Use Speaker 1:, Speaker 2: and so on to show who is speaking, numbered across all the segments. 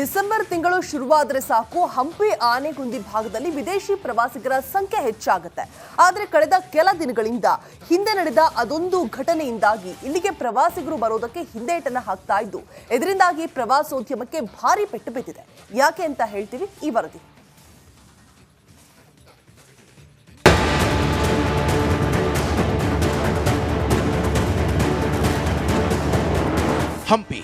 Speaker 1: December ತಿಂಗಳು ಶುರುವಾದರೆ ಸಾಕು. ಹಂಪಿ, ಆನೆಗುಂದಿ ಭಾಗದಲ್ಲಿ ವಿದೇಶಿ ಪ್ರವಾಸಿಗರ ಸಂಖ್ಯೆ ಹೆಚ್ಚಾಗುತ್ತೆ. ಆದರೆ ಕಳೆದ ಕೆಲ ದಿನಗಳಿಂದ ಹಿಂದೆ ನಡೆದ ಅದೊಂದು ಘಟನೆಯಿಂದಾಗಿ ಇಲ್ಲಿಗೆ ಪ್ರವಾಸಿಗರು ಬರೋದಕ್ಕೆ ಹಿಂದೇಟನ್ನು ಹಾಕ್ತಾ ಇದ್ದು, ಇದರಿಂದಾಗಿ ಪ್ರವಾಸೋದ್ಯಮಕ್ಕೆ ಭಾರಿ ಪೆಟ್ಟು ಬಿದ್ದಿದೆ. ಯಾಕೆ ಅಂತ ಹೇಳ್ತೀವಿ ಈ ವರದಿ.
Speaker 2: ಹಂಪಿ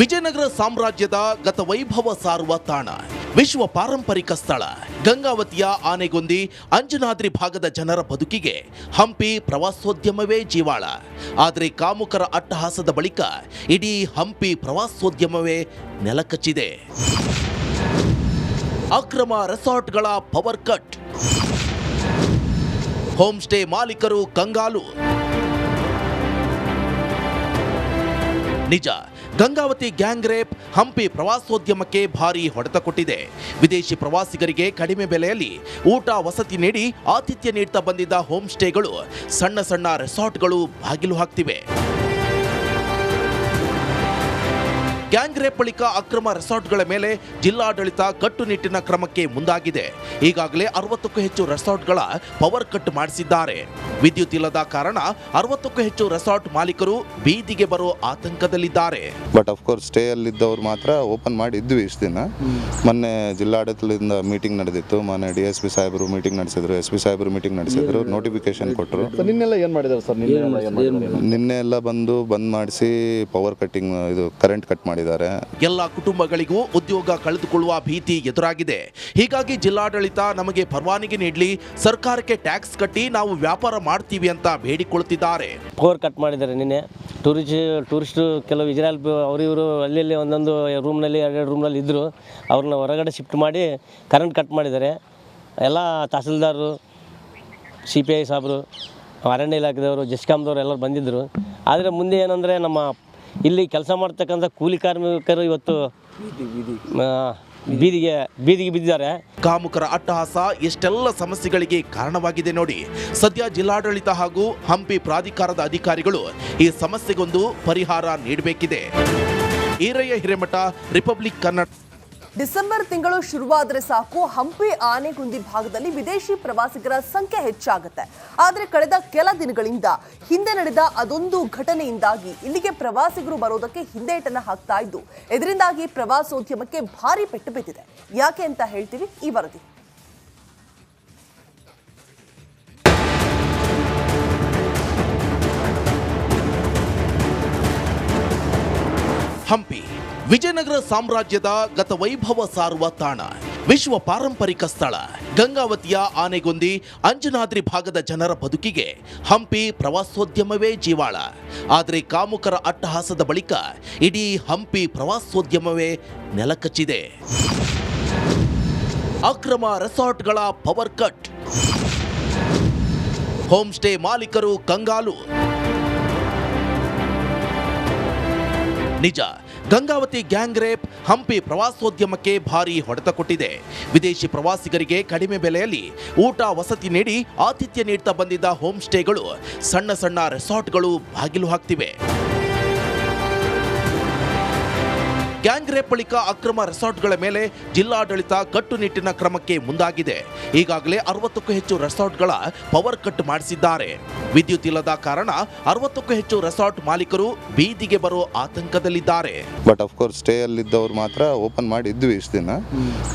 Speaker 2: ವಿಜಯನಗರ ಸಾಮ್ರಾಜ್ಯದ ಗತ ವೈಭವ ಸಾರುವ ತಾಣ. ವಿಶ್ವ ಪಾರಂಪರಿಕ ಸ್ಥಳ. ಗಂಗಾವತಿಯ ಆನೆಗೊಂದಿ ಅಂಜನಾದ್ರಿ ಭಾಗದ ಜನರ ಬದುಕಿಗೆ ಹಂಪಿ ಪ್ರವಾಸೋದ್ಯಮವೇ ಜೀವಾಳ. ಆದರೆ ಕಾಮುಕರ ಅಟ್ಟಹಾಸದ ಬಳಿಕ ಇಡೀ ಹಂಪಿ ಪ್ರವಾಸೋದ್ಯಮವೇ ನೆಲಕಚ್ಚಿದೆ. ಅಕ್ರಮ ರೆಸಾರ್ಟ್ಗಳ ಪವರ್ ಕಟ್. ಹೋಮ್ ಸ್ಟೇ ಮಾಲೀಕರು ಕಂಗಾಲು. ನಿಜ ಗಂಗಾವತಿ ಗ್ಯಾಂಗ್ ರೇಪ್ ಹಂಪಿ ಪ್ರವಾಸೋದ್ಯಮಕ್ಕೆ ಭಾರೀ ಹೊಡೆತ ಕೊಟ್ಟಿದೆ. ವಿದೇಶಿ ಪ್ರವಾಸಿಗರಿಗೆ ಕಡಿಮೆ ಬೆಲೆಯಲ್ಲಿ ಊಟ ವಸತಿ ನೀಡಿ ಆತಿಥ್ಯ ನೀಡ್ತಾ ಬಂದಿದ್ದ ಹೋಮ್ ಸ್ಟೇಗಳು ಸಣ್ಣ ಸಣ್ಣ ರೆಸಾರ್ಟ್ಗಳು ಬಾಗಿಲು ಹಾಕ್ತಿವೆ. ಗ್ಯಾಂಗ್ ರೇಪ್ ಬಳಿಕ ಅಕ್ರಮ ರೆಸಾರ್ಟ್ಗಳ ಮೇಲೆ ಜಿಲ್ಲಾಡಳಿತ ಕಟ್ಟುನಿಟ್ಟಿನ ಕ್ರಮಕ್ಕೆ ಮುಂದಾಗಿದೆ. ಈಗಾಗಲೇ ಅರವತ್ತಕ್ಕೂ ಹೆಚ್ಚು ರೆಸಾರ್ಟ್ಗಳ ಪವರ್ ಕಟ್ ಮಾಡಿಸಿದ್ದಾರೆ. ವಿದ್ಯುತ್ ಇಲ್ಲದ ಕಾರಣ ಅರವತ್ತಕ್ಕೂ ಹೆಚ್ಚು ರೆಸಾರ್ಟ್ ಮಾಲೀಕರು ಬೀದಿಗೆ ಬರೋ ಆತಂಕದಲ್ಲಿದ್ದಾರೆ.
Speaker 3: ಬಟ್ ಅಫ್ಕೋರ್ಸ್ ಸ್ಟೇ ಅಲ್ಲಿದ್ದವ್ರು ಮಾತ್ರ ಓಪನ್ ಮಾಡಿ ಇದ್ವಿ ಇಷ್ಟು ದಿನ. ಮೊನ್ನೆ ಜಿಲ್ಲಾಡಳಿತದಿಂದ ಮೀಟಿಂಗ್ ನಡೆದಿತ್ತು. ಮೊನ್ನೆ ಡಿ ಎಸ್ ಪಿ ಸಾಹೇಬರು ಮೀಟಿಂಗ್ ನಡೆಸಿದ್ರು. ಎಸ್ ಪಿ ಸಾಹೇಬರು ಮೀಟಿಂಗ್ ನಡೆಸಿದ್ರು. ನೋಟಿಫಿಕೇಶನ್ ಕೊಟ್ಟರು
Speaker 4: ನಿನ್ನೆಲ್ಲ ಏನು ಮಾಡಿದ್ದಾರೆ ಸರ್? ನಿನ್ನೆ ಎಲ್ಲ ಏನು
Speaker 3: ನಿನ್ನೆ ಎಲ್ಲ ಬಂದು ಬಂದ್ ಮಾಡಿಸಿ ಪವರ್ ಕಟ್ಟಿಂಗ್ ಇದು ಕರೆಂಟ್ ಕಟ್ ಮಾಡಿದ್ದಾರೆ.
Speaker 2: ಎಲ್ಲ ಕುಟುಂಬಗಳಿಗೂ ಉದ್ಯೋಗ ಕಳೆದುಕೊಳ್ಳುವ ಭೀತಿ ಎದುರಾಗಿದೆ. ಹೀಗಾಗಿ ಜಿಲ್ಲಾಡಳಿತ ನಮಗೆ ಪರವಾನಗಿ ನೀಡಲಿ ಸರ್ಕಾರಕ್ಕೆ ಟ್ಯಾಕ್ಸ್ ಕಟ್ಟಿ ನಾವು ವ್ಯಾಪಾರ ಮಾಡ್ತೀವಿ ಅಂತ ಬೇಡಿಕೊಳ್ಳುತ್ತಿದ್ದಾರೆ
Speaker 5: ಪವರ್ ಕಟ್ ಮಾಡಿದ್ದಾರೆ ನಿನ್ನೆ. ಟೂರಿಸ್ಟ್ ಟೂರಿಸ್ಟ್ ಕೆಲವು ಇಜ್ರಾಯಲ್ ಅವರಿವರು ಇವರು ಅಲ್ಲಿ ಒಂದೊಂದು ರೂಮ್ನಲ್ಲಿ ಎರಡೆರಡು ರೂಮ್ನಲ್ಲಿ ಇದ್ದರು ಅವ್ರನ್ನ ಹೊರಗಡೆ ಶಿಫ್ಟ್ ಮಾಡಿ ಕರೆಂಟ್ ಕಟ್ ಮಾಡಿದ್ದಾರೆ. ಎಲ್ಲ ತಹಸೀಲ್ದಾರರು ಸಿ ಪಿ ಐ ಸಾಬ್ರು ಅರಣ್ಯ ಇಲಾಖೆದವರು ಜೆಸ್ಕಾಮ್ದವ್ರು ಎಲ್ಲರೂ ಬಂದಿದ್ದರು ಆದರೆ ಮುಂದೆ ಏನಂದರೆ ನಮ್ಮ ಇಲ್ಲಿ ಕೆಲಸ ಮಾಡ್ತಕ್ಕಂಥ ಕೂಲಿ ಕಾರ್ಮಿಕರು ಇವತ್ತು ಬೀದಿಗೆ ಬೀದಿಗೆ ಬಿದ್ದಿದ್ದಾರೆ.
Speaker 2: ಕಾಮುಕರ ಅಟ್ಟಹಾಸ ಎಷ್ಟೆಲ್ಲ ಸಮಸ್ಯೆಗಳಿಗೆ ಕಾರಣವಾಗಿದೆ ನೋಡಿ. ಸದ್ಯ ಜಿಲ್ಲಾಡಳಿತ ಹಾಗೂ ಹಂಪಿ ಪ್ರಾಧಿಕಾರದ ಅಧಿಕಾರಿಗಳು ಈ ಸಮಸ್ಯೆಗೊಂದು ಪರಿಹಾರ ನೀಡಬೇಕಿದೆ. ಈರಯ್ಯ ಹಿರೇಮಠ, ರಿಪಬ್ಲಿಕ್ ಕನ್ನಡ
Speaker 1: ಡಿಸೆಂಬರ್ ತಿಂಗಳು ಶುರುವಾದರೆ ಸಾಕು. ಹಂಪಿ, ಆನೆಗುಂದಿ ಭಾಗದಲ್ಲಿ ವಿದೇಶಿ ಪ್ರವಾಸಿಗರ ಸಂಖ್ಯೆ ಹೆಚ್ಚಾಗುತ್ತೆ. ಆದರೆ ಕಳೆದ ಕೆಲ ದಿನಗಳಿಂದ ಹಿಂದೆ ನಡೆದ ಅದೊಂದು ಘಟನೆಯಿಂದಾಗಿ ಇಲ್ಲಿಗೆ ಪ್ರವಾಸಿಗರು ಬರೋದಕ್ಕೆ ಹಿಂದೇಟನ್ನು ಹಾಕ್ತಾ ಇದ್ದು, ಇದರಿಂದಾಗಿ ಪ್ರವಾಸೋದ್ಯಮಕ್ಕೆ ಭಾರಿ ಪೆಟ್ಟು ಬಿದ್ದಿದೆ. ಯಾಕೆ ಅಂತ ಹೇಳ್ತೀವಿ ಈ ವರದಿ.
Speaker 2: ಹಂಪಿ ವಿಜಯನಗರ ಸಾಮ್ರಾಜ್ಯದ ಗತ ವೈಭವ ಸಾರುವ ತಾಣ. ವಿಶ್ವ ಪಾರಂಪರಿಕ ಸ್ಥಳ. ಗಂಗಾವತಿಯ ಆನೆಗೊಂದಿ ಅಂಜನಾದ್ರಿ ಭಾಗದ ಜನರ ಬದುಕಿಗೆ ಹಂಪಿ ಪ್ರವಾಸೋದ್ಯಮವೇ ಜೀವಾಳ. ಆದರೆ ಕಾಮುಕರ ಅಟ್ಟಹಾಸದ ಬಳಿಕ ಇಡೀ ಹಂಪಿ ಪ್ರವಾಸೋದ್ಯಮವೇ ನೆಲಕಚ್ಚಿದೆ. ಅಕ್ರಮ ರೆಸಾರ್ಟ್ಗಳ ಪವರ್ ಕಟ್. ಹೋಮ್ ಸ್ಟೇ ಮಾಲೀಕರು ಕಂಗಾಲು. ನಿಜ ಗಂಗಾವತಿ ಗ್ಯಾಂಗ್ ರೇಪ್ ಹಂಪಿ ಪ್ರವಾಸೋದ್ಯಮಕ್ಕೆ ಭಾರಿ ಹೊಡೆತ ಕೊಟ್ಟಿದೆ. ವಿದೇಶಿ ಪ್ರವಾಸಿಗರಿಗೆ ಕಡಿಮೆ ಬೆಲೆಯಲ್ಲಿ ಊಟ ವಸತಿ ನೀಡಿ ಆತಿಥ್ಯ ನೀಡ್ತಾ ಬಂದಿದ್ದ ಹೋಮ್ ಸ್ಟೇಗಳು ಸಣ್ಣ ಸಣ್ಣ ರೆಸಾರ್ಟ್ಗಳು ಬಾಗಿಲು ಹಾಕ್ತಿವೆ. ಗ್ಯಾಂಗ್ ರೇಪ್ ಬಳಿಕ ಅಕ್ರಮ ರೆಸಾರ್ಟ್ಗಳ ಮೇಲೆ ಜಿಲ್ಲಾಡಳಿತ ಕಟ್ಟುನಿಟ್ಟಿನ ಕ್ರಮಕ್ಕೆ ಮುಂದಾಗಿದೆ. ಈಗಾಗಲೇ ಅರವತ್ತಕ್ಕೂ ಹೆಚ್ಚು ರೆಸಾರ್ಟ್ಗಳ ಪವರ್ ಕಟ್ ಮಾಡಿಸಿದ್ದಾರೆ. ವಿದ್ಯುತ್ ಇಲ್ಲದ ಕಾರಣ ಅರವತ್ತಕ್ಕೂ ಹೆಚ್ಚು ರೆಸಾರ್ಟ್ ಮಾಲೀಕರು ಬೀದಿಗೆ ಬರೋ ಆತಂಕದಲ್ಲಿದ್ದಾರೆ.
Speaker 3: ಬಟ್ ಅಫ್ಕೋರ್ಸ್ ಸ್ಟೇ ಅಲ್ಲಿದ್ದವ್ರು ಮಾತ್ರ ಓಪನ್ ಮಾಡಿದ್ವಿ ಇಷ್ಟು ದಿನ.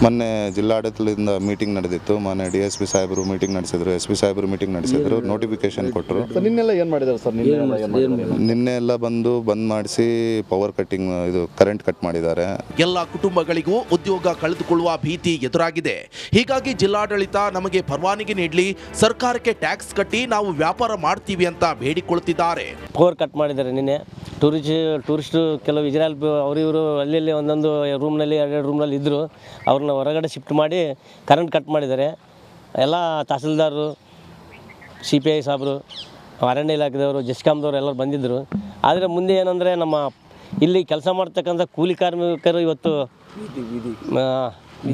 Speaker 3: ಮೊನ್ನೆ ಜಿಲ್ಲಾಡಳಿತದಿಂದ ಮೀಟಿಂಗ್ ನಡೆದಿತ್ತು. ಮೊನ್ನೆ ಡಿ ಎಸ್ ಪಿ ಸಾಹೇಬರು ಮೀಟಿಂಗ್ ನಡೆಸಿದ್ರು. ಎಸ್ ಪಿ ಸಾಹೇಬರು ಮೀಟಿಂಗ್ ನಡೆಸಿದ್ರು. ನೋಟಿಫಿಕೇಶನ್ ಕೊಟ್ಟರು
Speaker 4: ನಿನ್ನೆಲ್ಲ ಏನು ಮಾಡಿದ್ದಾರೆ ಸರ್? ನಿನ್ನೆ ಎಲ್ಲ
Speaker 3: ನಿನ್ನೆ ಎಲ್ಲ ಬಂದು ಬಂದ್ ಮಾಡಿಸಿ ಪವರ್ ಕಟ್ಟಿಂಗ್ ಇದು ಕರೆಂಟ್ ಕಟ್ ಮಾಡಿದ್ದಾರೆ.
Speaker 2: ಎಲ್ಲ ಕುಟುಂಬಗಳಿಗೂ ಉದ್ಯೋಗ ಕಳೆದುಕೊಳ್ಳುವ ಭೀತಿ ಎದುರಾಗಿದೆ. ಹೀಗಾಗಿ ಜಿಲ್ಲಾಡಳಿತ ನಮಗೆ ಪರವಾನಗಿ ನೀಡಲಿ ಸರ್ಕಾರಕ್ಕೆ ಟ್ಯಾಕ್ಸ್ ಕಟ್ಟಿ ನಾವು ವ್ಯಾಪಾರ ಮಾಡ್ತೀವಿ ಅಂತ ಬೇಡಿಕೊಳ್ತಿದ್ದಾರೆ
Speaker 5: ಪವರ್ ಕಟ್ ಮಾಡಿದ್ದಾರೆ ನಿನ್ನೆ. ಟೂರಿಸ್ಟ್ ಟೂರಿಸ್ಟು ಕೆಲವು ಇಜ್ರಾಯಲ್ ಅವರು ಇವರು ಅಲ್ಲಿ ಒಂದೊಂದು ರೂಮ್ನಲ್ಲಿ ಎರಡೆರಡು ರೂಮ್ನಲ್ಲಿ ಇದ್ದರು ಅವ್ರನ್ನ ಹೊರಗಡೆ ಶಿಫ್ಟ್ ಮಾಡಿ ಕರೆಂಟ್ ಕಟ್ ಮಾಡಿದ್ದಾರೆ. ಎಲ್ಲ ತಹಸೀಲ್ದಾರರು ಸಿ ಪಿ ಐ ಸಾಬ್ರು ಅರಣ್ಯ ಇಲಾಖೆದವರು ಜಸ್ಕಾಮ್ದವರು ಎಲ್ಲರೂ ಬಂದಿದ್ದರು ಆದರೆ ಮುಂದೆ ಏನಂದರೆ ನಮ್ಮ ಇಲ್ಲಿ ಕೆಲಸ ಮಾಡ್ತಕ್ಕಂಥ ಕೂಲಿ ಕಾರ್ಮಿಕರು ಇವತ್ತು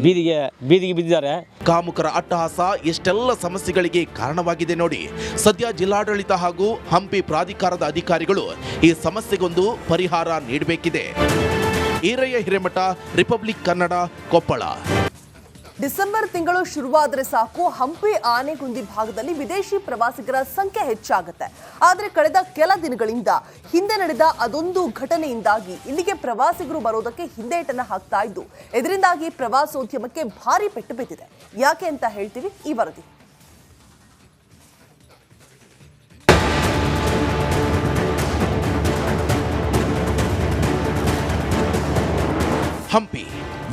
Speaker 5: ಬೀದಿಗೆ ಬೀದಿಗೆ ಬಿದ್ದಿದ್ದಾರೆ.
Speaker 2: ಕಾಮುಕರ ಅಟ್ಟಹಾಸ ಎಷ್ಟೆಲ್ಲ ಸಮಸ್ಯೆಗಳಿಗೆ ಕಾರಣವಾಗಿದೆ ನೋಡಿ. ಸದ್ಯ ಜಿಲ್ಲಾಡಳಿತ ಹಾಗೂ ಹಂಪಿ ಪ್ರಾಧಿಕಾರದ ಅಧಿಕಾರಿಗಳು ಈ ಸಮಸ್ಯೆಗೊಂದು ಪರಿಹಾರ ನೀಡಬೇಕಿದೆ. ಈರಯ್ಯ ಹಿರೇಮಠ, ರಿಪಬ್ಲಿಕ್ ಕನ್ನಡ, ಕೊಪ್ಪಳ.
Speaker 1: ಡಿಸೆಂಬರ್ ತಿಂಗಳು ಶುರುವಾದರೆ ಸಾಕು. ಹಂಪಿ ಆನೆಗುಂದಿ ಭಾಗದಲ್ಲಿ ವಿದೇಶಿ ಪ್ರವಾಸಿಗರ ಸಂಖ್ಯೆ ಹೆಚ್ಚಾಗುತ್ತೆ. ಆದರೆ ಕಳೆದ ಕೆಲ ದಿನಗಳಿಂದ ಹಿಂದೆ ನಡೆದ ಅದೊಂದು ಘಟನೆಯಿಂದಾಗಿ ಇಲ್ಲಿಗೆ ಪ್ರವಾಸಿಗರು ಬರೋದಕ್ಕೆ ಹಿಂದೇಟನ್ನು ಹಾಕ್ತಾ ಇದ್ದು, ಇದರಿಂದಾಗಿ ಪ್ರವಾಸೋದ್ಯಮಕ್ಕೆ ಭಾರಿ ಪೆಟ್ಟು ಬಿದ್ದಿದೆ. ಯಾಕೆ ಅಂತ ಹೇಳ್ತೀವಿ ಈ ವರದಿ.
Speaker 2: ಹಂಪಿ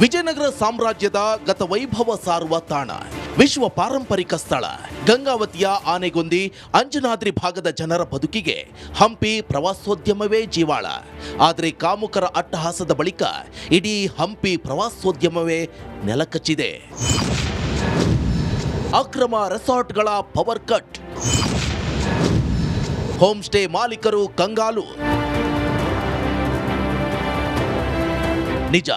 Speaker 2: ವಿಜಯನಗರ ಸಾಮ್ರಾಜ್ಯದ ಗತ ವೈಭವ ಸಾರುವ ತಾಣ. ವಿಶ್ವ ಪಾರಂಪರಿಕ ಸ್ಥಳ. ಗಂಗಾವತಿಯ ಆನೆಗೊಂದಿ ಅಂಜನಾದ್ರಿ ಭಾಗದ ಜನರ ಬದುಕಿಗೆ ಹಂಪಿ ಪ್ರವಾಸೋದ್ಯಮವೇ ಜೀವಾಳ. ಆದರೆ ಕಾಮುಕರ ಅಟ್ಟಹಾಸದ ಬಳಿಕ ಇಡೀ ಹಂಪಿ ಪ್ರವಾಸೋದ್ಯಮವೇ ನೆಲಕಚ್ಚಿದೆ. ಅಕ್ರಮ ರೆಸಾರ್ಟ್ಗಳ ಪವರ್ ಕಟ್. ಹೋಮ್ ಸ್ಟೇ ಮಾಲೀಕರು ಕಂಗಾಲು. ನಿಜ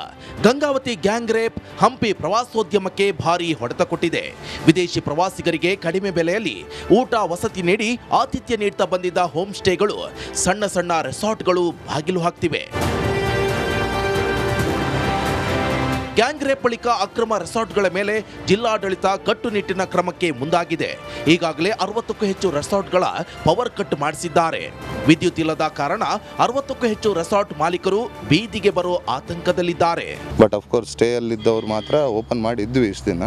Speaker 2: ಗಂಗಾವತಿ ಗ್ಯಾಂಗ್ ರೇಪ್ ಹಂಪಿ ಪ್ರವಾಸೋದ್ಯಮಕ್ಕೆ ಭಾರಿ ಹೊಡೆತ ಕೊಟ್ಟಿದೆ. ವಿದೇಶಿ ಪ್ರವಾಸಿಗರಿಗೆ ಕಡಿಮೆ ಬೆಲೆಯಲ್ಲಿ ಊಟ ವಸತಿ ನೀಡಿ ಆತಿಥ್ಯ ನೀಡುತ್ತಾ ಬಂದಿದ್ದ ಹೋಮ್ ಸ್ಟೇಗಳು ಸಣ್ಣ ಸಣ್ಣ ರೆಸಾರ್ಟ್ಗಳು ಬಾಗಿಲು ಹಾಕ್ತಿವೆ. ಗ್ಯಾಂಗ್ ರೇಪ್ ಬಳಿಕ ಅಕ್ರಮ ರೆಸಾರ್ಟ್ಗಳ ಮೇಲೆ ಜಿಲ್ಲಾಡಳಿತ ಕಟ್ಟುನಿಟ್ಟಿನ ಕ್ರಮಕ್ಕೆ ಮುಂದಾಗಿದೆ. ಈಗಾಗಲೇ ಅರವತ್ತಕ್ಕೂ ಹೆಚ್ಚು ರೆಸಾರ್ಟ್ಗಳ ಪವರ್ ಕಟ್ ಮಾಡಿಸಿದ್ದಾರೆ. ವಿದ್ಯುತ್ ಇಲ್ಲದ ಕಾರಣ ಅರವತ್ತಕ್ಕೂ ಹೆಚ್ಚು ರೆಸಾರ್ಟ್ ಮಾಲೀಕರು ಬೀದಿಗೆ ಬರೋ ಆತಂಕದಲ್ಲಿದ್ದಾರೆ.
Speaker 3: ಬಟ್ ಅಫ್ಕೋರ್ಸ್ ಸ್ಟೇ ಅಲ್ಲಿದ್ದವ್ರು ಮಾತ್ರ ಓಪನ್ ಮಾಡಿದ್ವಿ ಇಷ್ಟು ದಿನ.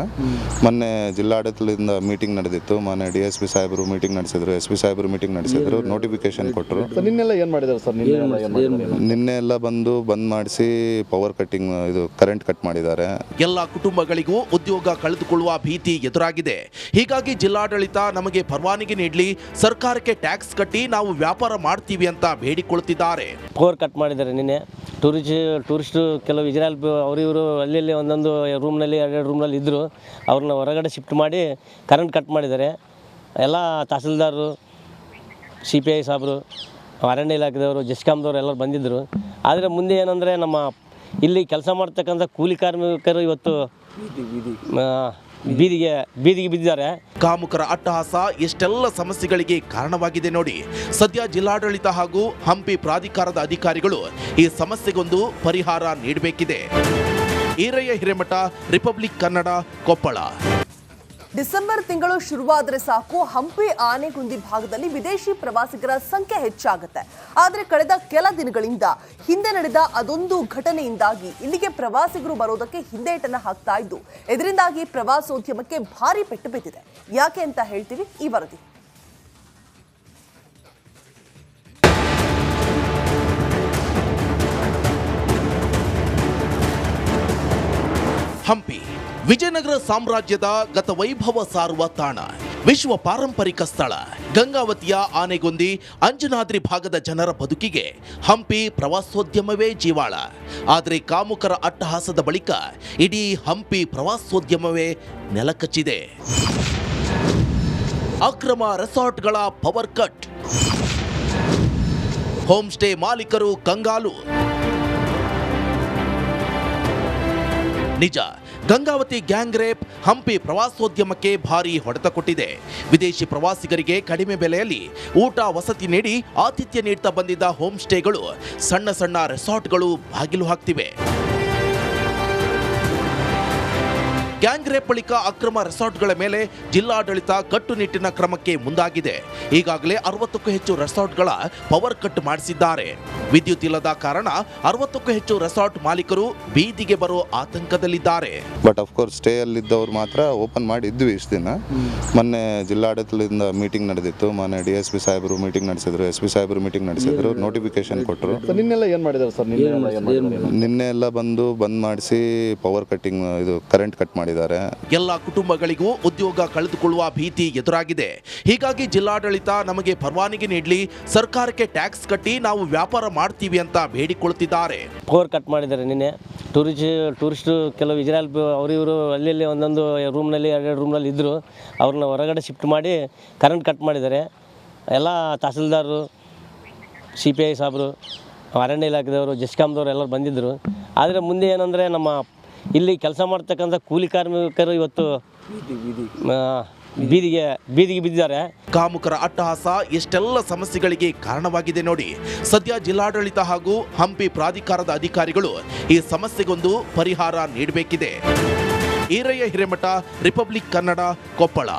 Speaker 3: ಮೊನ್ನೆ ಜಿಲ್ಲಾಡಳಿತದಿಂದ ಮೀಟಿಂಗ್ ನಡೆದಿತ್ತು. ಮೊನ್ನೆ ಡಿ ಎಸ್ ಪಿ ಸಾಹೇಬರು ಮೀಟಿಂಗ್ ನಡೆಸಿದ್ರು. ಎಸ್ ಪಿ ಸಾಹೇಬರು ಮೀಟಿಂಗ್ ನಡೆಸಿದ್ರು. ನೋಟಿಫಿಕೇಶನ್ ಕೊಟ್ಟರು
Speaker 4: ಸರ್ ನಿನ್ನೆಲ್ಲ ಏನು ಮಾಡಿದ್ದಾರೆ ಸರ್? ನಿನ್ನೆ ಎಲ್ಲ
Speaker 3: ನಿನ್ನೆ ಎಲ್ಲ ಬಂದು ಬಂದ್ ಮಾಡಿಸಿ ಪವರ್ ಕಟ್ಟಿಂಗ್ ಇದು ಕರೆಂಟ್ ಕಟ್ ಮಾಡಿದ್ದಾರೆ
Speaker 2: ಎಲ್ಲ ಕುಟುಂಬಗಳಿಗೂ ಉದ್ಯೋಗ ಕಳೆದುಕೊಳ್ಳುವ ಭೀತಿ ಎದುರಾಗಿದೆ. ಹೀಗಾಗಿ ಜಿಲ್ಲಾಡಳಿತ ನಮಗೆ ಪರವಾನಗಿ ನೀಡಲಿ ಸರ್ಕಾರಕ್ಕೆ ಟ್ಯಾಕ್ಸ್ ಕಟ್ಟಿ ನಾವು ವ್ಯಾಪಾರ ಮಾಡ್ತೀವಿ ಅಂತ ಬೇಡಿಕೊಳ್ತಿದ್ದಾರೆ
Speaker 5: ಪವರ್ ಕಟ್ ಮಾಡಿದ್ದಾರೆ ನಿನ್ನೆ. ಟೂರಿಸ್ಟ್ ಟೂರಿಸ್ಟು ಕೆಲವು ಇಜ್ರಾಯಲ್ ಅವರಿವರು ಇವರು ಅಲ್ಲಿ ಒಂದೊಂದು ರೂಮ್ನಲ್ಲಿ ಎರಡೆರಡು ರೂಮ್ನಲ್ಲಿ ಇದ್ದರು ಅವ್ರನ್ನ ಹೊರಗಡೆ ಶಿಫ್ಟ್ ಮಾಡಿ ಕರೆಂಟ್ ಕಟ್ ಮಾಡಿದ್ದಾರೆ. ಎಲ್ಲ ತಹಸೀಲ್ದಾರರು ಸಿ ಪಿ ಐ ಸಾಬ್ರು ಅರಣ್ಯ ಇಲಾಖೆದವರು ಜಸ್ಕಾಮ್ದವರು ಎಲ್ಲರೂ ಬಂದಿದ್ದರು ಆದರೆ ಮುಂದೆ ಏನಂದರೆ ನಮ್ಮ ಇಲ್ಲಿ ಕೆಲಸ ಮಾಡ್ತಕ್ಕಂಥ ಕೂಲಿ ಕಾರ್ಮಿಕರು ಇವತ್ತು ಬೀದಿಗೆ ಬೀದಿಗೆ ಬಿದ್ದಿದ್ದಾರೆ.
Speaker 2: ಕಾಮುಕರ ಅಟ್ಟಹಾಸ ಎಷ್ಟೆಲ್ಲ ಸಮಸ್ಯೆಗಳಿಗೆ ಕಾರಣವಾಗಿದೆ ನೋಡಿ. ಸದ್ಯ ಜಿಲ್ಲಾಡಳಿತ ಹಾಗೂ ಹಂಪಿ ಪ್ರಾಧಿಕಾರದ ಅಧಿಕಾರಿಗಳು ಈ ಸಮಸ್ಯೆಗೊಂದು ಪರಿಹಾರ ನೀಡಬೇಕಿದೆ. ಈರಯ್ಯ ಹಿರೇಮಠ, ರಿಪಬ್ಲಿಕ್ ಕನ್ನಡ, ಕೊಪ್ಪಳ.
Speaker 1: ಡಿಸೆಂಬರ್ ತಿಂಗಳು ಶುರುವಾದರೆ ಸಾಕು. ಹಂಪಿ ಆನೆಗುಂದಿ ಭಾಗದಲ್ಲಿ ವಿದೇಶಿ ಪ್ರವಾಸಿಗರ ಸಂಖ್ಯೆ ಹೆಚ್ಚಾಗುತ್ತೆ. ಆದರೆ ಕಳೆದ ಕೆಲ ದಿನಗಳಿಂದ ಹಿಂದೆ ನಡೆದ ಅದೊಂದು ಘಟನೆಯಿಂದಾಗಿ ಇಲ್ಲಿಗೆ ಪ್ರವಾಸಿಗರು ಬರೋದಕ್ಕೆ ಹಿಂದೇಟನ್ನು ಹಾಕ್ತಾ ಇದ್ದು, ಇದರಿಂದಾಗಿ ಪ್ರವಾಸೋದ್ಯಮಕ್ಕೆ ಭಾರಿ ಪೆಟ್ಟು ಬಿದ್ದಿದೆ. ಯಾಕೆ ಅಂತ ಹೇಳ್ತೀವಿ ಈ ವರದಿ.
Speaker 2: ವಿಜಯನಗರ ಸಾಮ್ರಾಜ್ಯದ ಗತ ವೈಭವ ಸಾರುವ ತಾಣ. ವಿಶ್ವ ಪಾರಂಪರಿಕ ಸ್ಥಳ. ಗಂಗಾವತಿಯ ಆನೆಗೊಂದಿ ಅಂಜನಾದ್ರಿ ಭಾಗದ ಜನರ ಬದುಕಿಗೆ ಹಂಪಿ ಪ್ರವಾಸೋದ್ಯಮವೇ ಜೀವಾಳ. ಆದರೆ ಕಾಮುಕರ ಅಟ್ಟಹಾಸದ ಬಳಿಕ ಇಡೀ ಹಂಪಿ ಪ್ರವಾಸೋದ್ಯಮವೇ ನೆಲಕಚ್ಚಿದೆ. ಅಕ್ರಮ ರೆಸಾರ್ಟ್ಗಳ ಪವರ್ ಕಟ್. ಹೋಮ್ ಸ್ಟೇ ಮಾಲೀಕರು ಕಂಗಾಲು. ನಿಜ. ಗಂಗಾವತಿ ಗ್ಯಾಂಗ್ ರೇಪ್ ಹಂಪಿ ಪ್ರವಾಸೋದ್ಯಮಕ್ಕೆ ಭಾರಿ ಹೊಡೆತ ಕೊಟ್ಟಿದೆ. ವಿದೇಶಿ ಪ್ರವಾಸಿಗರಿಗೆ ಕಡಿಮೆ ಬೆಲೆಯಲ್ಲಿ ಊಟ ವಸತಿ ನೀಡಿ ಆತಿಥ್ಯ ನೀಡ್ತಾ ಬಂದಿದ್ದ ಹೋಮ್ ಸ್ಟೇಗಳು ಸಣ್ಣ ಸಣ್ಣ ರೆಸಾರ್ಟ್ಗಳು ಬಾಗಿಲು ಹಾಕ್ತಿವೆ. ಗ್ಯಾಂಗ್ ರೇಪ್ ಬಳಿಕ ಅಕ್ರಮ ರೆಸಾರ್ಟ್ಗಳ ಮೇಲೆ ಜಿಲ್ಲಾಡಳಿತ ಕಟ್ಟುನಿಟ್ಟಿನ ಕ್ರಮಕ್ಕೆ ಮುಂದಾಗಿದೆ. ಈಗಾಗಲೇ ಅರವತ್ತಕ್ಕೂ ಹೆಚ್ಚು ರೆಸಾರ್ಟ್ಗಳ ಪವರ್ ಕಟ್ ಮಾಡಿಸಿದ್ದಾರೆ. ವಿದ್ಯುತ್ ಇಲ್ಲದ ಕಾರಣ ಅರವತ್ತಕ್ಕೂ ಹೆಚ್ಚು ರೆಸಾರ್ಟ್ ಮಾಲೀಕರು ಬೀದಿಗೆ ಬರೋ ಆತಂಕದಲ್ಲಿದ್ದಾರೆ.
Speaker 3: ಬಟ್ ಅಫ್ಕೋರ್ಸ್ ಸ್ಟೇ ಅಲ್ಲಿದ್ದವ್ರು ಮಾತ್ರ ಓಪನ್ ಮಾಡಿದ್ವಿ ಇಷ್ಟು ದಿನ. ಮೊನ್ನೆ ಜಿಲ್ಲಾಡಳಿತದಿಂದ ಮೀಟಿಂಗ್ ನಡೆದಿತ್ತು. ಮೊನ್ನೆ ಡಿ ಎಸ್ ಪಿ ಸಾಹೇಬರು ಮೀಟಿಂಗ್ ನಡೆಸಿದ್ರು. ಎಸ್ ಪಿ ಸಾಹೇಬರು ಮೀಟಿಂಗ್ ನಡೆಸಿದ್ರು. ನೋಟಿಫಿಕೇಶನ್ ಕೊಟ್ಟರು
Speaker 4: ನಿನ್ನೆಲ್ಲ ಏನು ಮಾಡಿದ್ದಾರೆ ಸರ್? ನಿನ್ನೆ ಎಲ್ಲ
Speaker 3: ನಿನ್ನೆ ಎಲ್ಲ ಬಂದು ಬಂದ್ ಮಾಡಿಸಿ ಪವರ್ ಕಟ್ಟಿಂಗ್ ಇದು ಕರೆಂಟ್ ಕಟ್ ಮಾಡಿದ್ದಾರೆ.
Speaker 2: ಎಲ್ಲ ಕುಟುಂಬಗಳಿಗೂ ಉದ್ಯೋಗ ಕಳೆದುಕೊಳ್ಳುವ ಭೀತಿ ಎದುರಾಗಿದೆ. ಹೀಗಾಗಿ ಜಿಲ್ಲಾಡಳಿತ ನಮಗೆ ಪರವಾನಗಿ ನೀಡಲಿ ಸರ್ಕಾರಕ್ಕೆ ಟ್ಯಾಕ್ಸ್ ಕಟ್ಟಿ ನಾವು ವ್ಯಾಪಾರ ಮಾಡ್ತೀವಿ ಅಂತ ಬೇಡಿಕೊಳ್ಳುತ್ತಿದ್ದಾರೆ.
Speaker 5: ಪವರ್ ಕಟ್ ಮಾಡಿದ್ದಾರೆ ನಿನ್ನೆ. ಟೂರಿಸ್ಟ್ ಟೂರಿಸ್ಟ್ ಕೆಲವು ಇಜ್ರಾಯಲ್ ಅವರಿವರು ಇವರು ಅಲ್ಲಿ ಒಂದೊಂದು ರೂಮ್ನಲ್ಲಿ ಎರಡೆರಡು ರೂಮ್ನಲ್ಲಿ ಇದ್ದರು ಅವ್ರನ್ನ ಹೊರಗಡೆ ಶಿಫ್ಟ್ ಮಾಡಿ ಕರೆಂಟ್ ಕಟ್ ಮಾಡಿದ್ದಾರೆ. ಎಲ್ಲ ತಹಸೀಲ್ದಾರರು ಸಿ ಪಿ ಐ ಸಾಬ್ರು ಅರಣ್ಯ ಇಲಾಖೆದವರು ಜಸ್ಕಾಮ್ದವರು ಎಲ್ಲರೂ ಬಂದಿದ್ದರು ಆದರೆ ಮುಂದೆ ಏನಂದರೆ ನಮ್ಮ ಇಲ್ಲಿ ಕೆಲಸ ಮಾಡ್ತಕ್ಕಂಥ ಕೂಲಿ ಕಾರ್ಮಿಕರು ಇವತ್ತು ಬೀದಿಗೆ ಬೀದಿಗೆ ಬಿದ್ದಿದ್ದಾರೆ.
Speaker 2: ಕಾಮುಕರ ಅಟ್ಟಹಾಸ ಎಷ್ಟೆಲ್ಲ ಸಮಸ್ಯೆಗಳಿಗೆ ಕಾರಣವಾಗಿದೆ ನೋಡಿ. ಸದ್ಯ ಜಿಲ್ಲಾಡಳಿತ ಹಾಗೂ ಹಂಪಿ ಪ್ರಾಧಿಕಾರದ ಅಧಿಕಾರಿಗಳು ಈ ಸಮಸ್ಯೆಗೊಂದು ಪರಿಹಾರ ನೀಡಬೇಕಿದೆ. ಈರಯ್ಯ ಹಿರೇಮಠ, ರಿಪಬ್ಲಿಕ್ ಕನ್ನಡ, ಕೊಪ್ಪಳ.